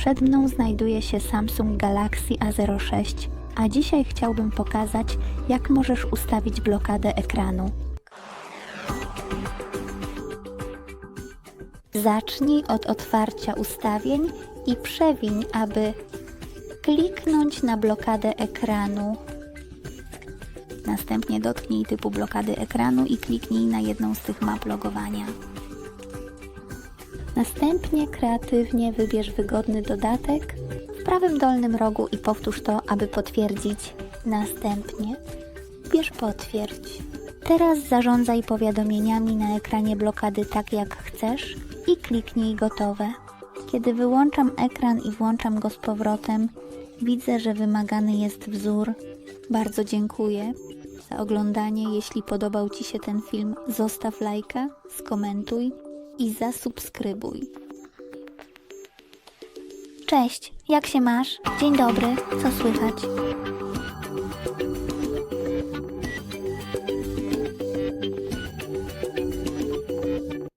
Przed mną znajduje się Samsung Galaxy A06, a dzisiaj chciałbym pokazać, jak możesz ustawić blokadę ekranu. Zacznij od otwarcia ustawień i przewiń, aby kliknąć na blokadę ekranu. Następnie dotknij typu blokady ekranu i kliknij na jedną z tych map logowania. Następnie kreatywnie wybierz wygodny dodatek w prawym dolnym rogu i powtórz to, aby potwierdzić. Następnie bierz potwierdź. Teraz zarządzaj powiadomieniami na ekranie blokady tak jak chcesz i kliknij gotowe. Kiedy wyłączam ekran i włączam go z powrotem, widzę, że wymagany jest wzór. Bardzo dziękuję za oglądanie. Jeśli podobał Ci się ten film, zostaw lajka, skomentuj i zasubskrybuj. Cześć, jak się masz? Dzień dobry, co słychać?